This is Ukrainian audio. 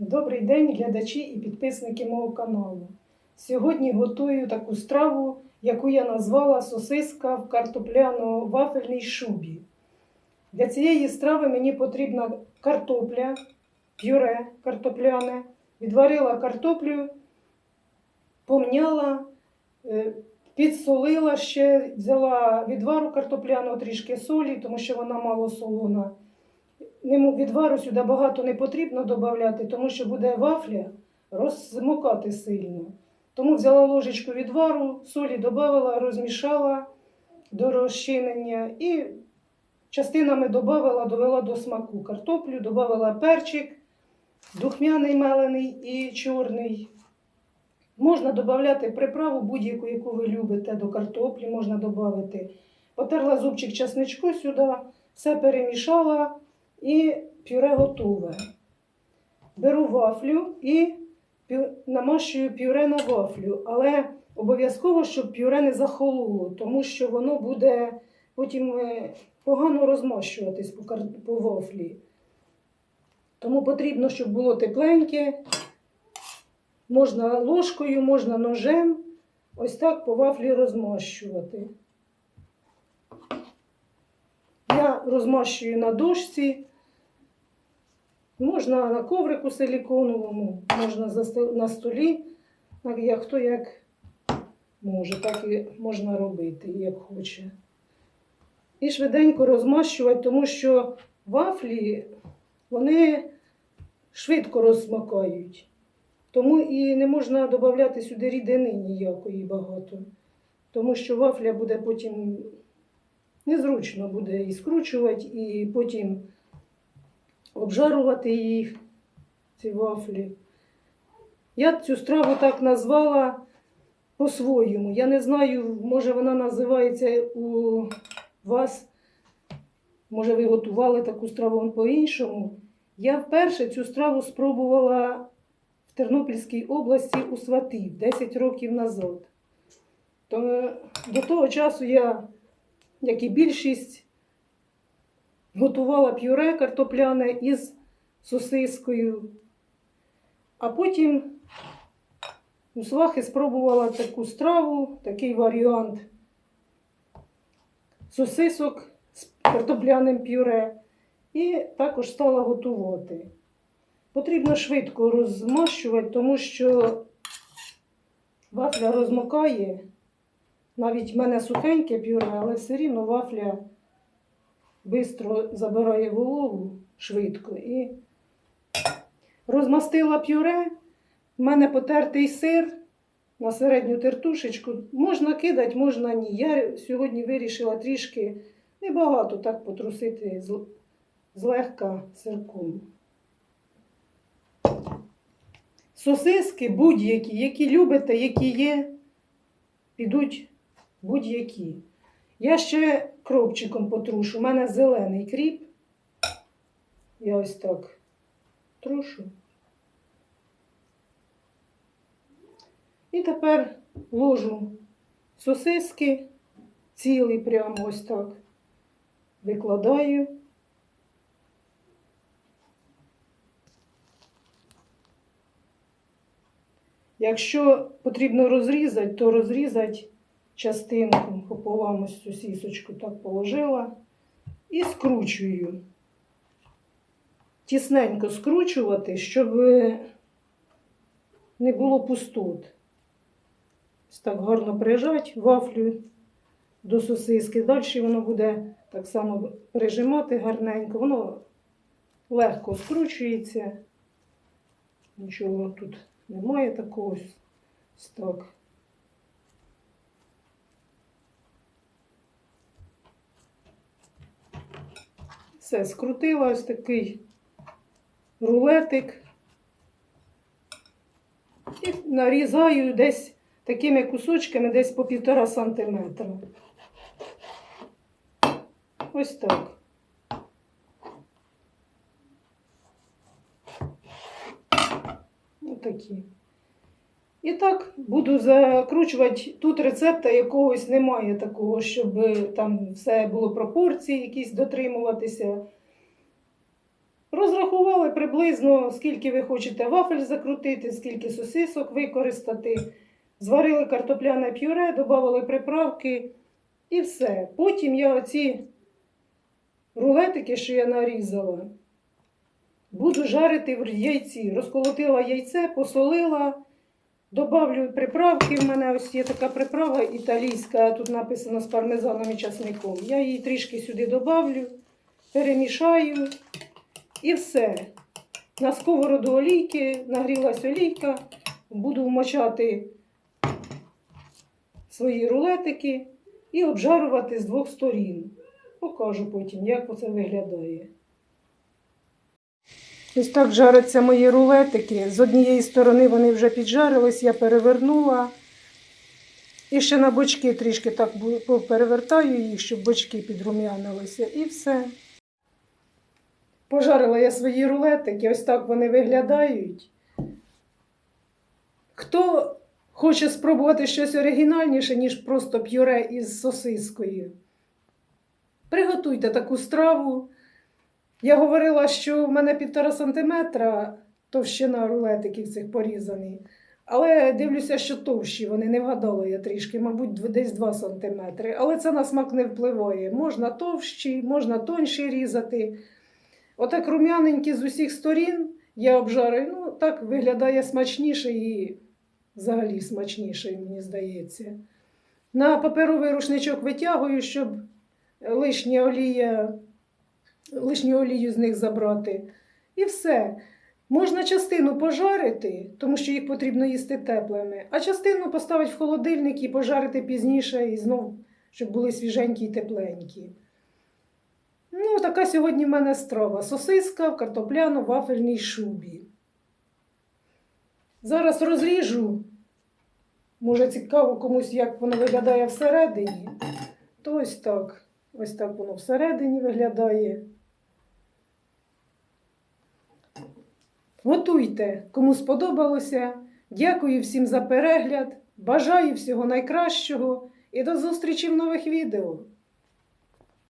Добрий день, глядачі і підписники мого каналу. Сьогодні готую таку страву, яку я назвала сосиска в картопляно-вафельній шубі. Для цієї страви мені потрібна картопля, пюре картопляне. Відварила картоплю, помняла, е, підсолила ще, взяла відвару картопляного трішки солі, тому що вона мало солона. Відвару сюди багато не потрібно додати, тому що буде вафля розмокати сильно. Тому взяла ложечку відвару, солі додала, розмішала до розчинення і частинами додала, довела до смаку картоплю, додала перчик, духмяний мелений і чорний. Можна додати приправу будь-яку, яку ви любите до картоплі, можна додати. Потерла зубчик часничку сюди, все перемішала і пюре готове. Беру вафлю і намащую пюре на вафлю, але обов'язково, щоб пюре не захололо, тому що воно буде потім е, погано розмащуватись по вафлі. Тому потрібно, щоб було тепленьке. Можна ложкою, можна ножем. Ось так по вафлі розмащувати. Я розмащую на дошці. Можна на коврику силіконовому, можна на столі. Як хто як може, так і можна робити, як хоче. І швиденько розмащувати, тому що вафлі вони швидко розсмакають. Тому і не можна додати сюди рідини ніякої багато. Тому що вафля буде потім незручно буде і скручувати, і потім обжарувати їх, ці вафлі. Я цю страву так назвала по-своєму. Я не знаю, може вона називається у вас, може ви готували таку страву по-іншому. Я вперше цю страву спробувала в Тернопільській області у сватів 10 років назад. То, до того часу я, як і більшість, готувала пюре картопляне із сосискою. А потім у свахи спробувала таку страву, такий варіант сосисок з картопляним пюре. І також стала готувати. Потрібно швидко розмащувати, тому що вафля розмокає. Навіть в мене сухеньке пюре, але все рівно вафля швидко забирає вологу швидко. І розмастила пюре. У мене потертий сир на середню тертушечку. Можна кидати, можна ні. Я сьогодні вирішила трішки небагато так потрусити злегка сирком. Сосиски будь-які, які любите, які є, підуть будь-які. Я ще кропчиком потрушу. У мене зелений кріп. Я ось так трушу. І тепер ложу сосиски цілий прямо ось так. Викладаю. Якщо потрібно розрізати, то розрізати частинку пополам ось цю сісочку так положила і скручую. Тісненько скручувати, щоб не було пустот. Ось так гарно прижати вафлю до сосиски. Далі воно буде так само прижимати гарненько. Воно легко скручується. Нічого тут немає такого. Ось так. Все, скрутила ось такий рулетик. І нарізаю десь такими кусочками, десь по півтора сантиметра. Ось так. Отакі. І так буду закручувати. Тут рецепта якогось немає такого, щоб там все було пропорції якісь дотримуватися. Розрахували приблизно, скільки ви хочете вафель закрутити, скільки сосисок використати. Зварили картопляне пюре, додали приправки і все. Потім я оці рулетики, що я нарізала, буду жарити в яйці. Розколотила яйце, посолила, добавлю приправки. В мене ось є така приправа італійська, тут написано з пармезаном і часником. Я її трішки сюди добавлю, перемішаю і все. На сковороду олійки, нагрілась олійка, буду вмочати свої рулетики і обжарувати з двох сторін. Покажу потім, як це виглядає. Ось так жаряться мої рулетики. З однієї сторони вони вже піджарились, я перевернула. І ще на бочки трішки так перевертаю їх, щоб бочки підрум'янилися. І все. Пожарила я свої рулетики, ось так вони виглядають. Хто хоче спробувати щось оригінальніше, ніж просто п'юре із сосискою, приготуйте таку страву. Я говорила, що в мене півтора сантиметра товщина рулетиків цих порізаний. Але дивлюся, що товщі, вони не вгадала я трішки, мабуть, десь 2 сантиметри. Але це на смак не впливає. Можна товщі, можна тонші різати. Отак рум'яненькі з усіх сторін я обжарую. Ну, так виглядає смачніше і взагалі смачніше, мені здається. На паперовий рушничок витягую, щоб лишня олія, лишню олію з них забрати. І все. Можна частину пожарити, тому що їх потрібно їсти теплими, а частину поставити в холодильник і пожарити пізніше, і знов, щоб були свіженькі і тепленькі. Ну, така сьогодні в мене страва. Сосиска в картопляно-вафельній шубі. Зараз розріжу. Може, цікаво комусь, як воно виглядає всередині. То ось так. Ось так воно всередині виглядає. Готуйте, кому сподобалося. Дякую всім за перегляд. Бажаю всього найкращого і до зустрічі в нових відео.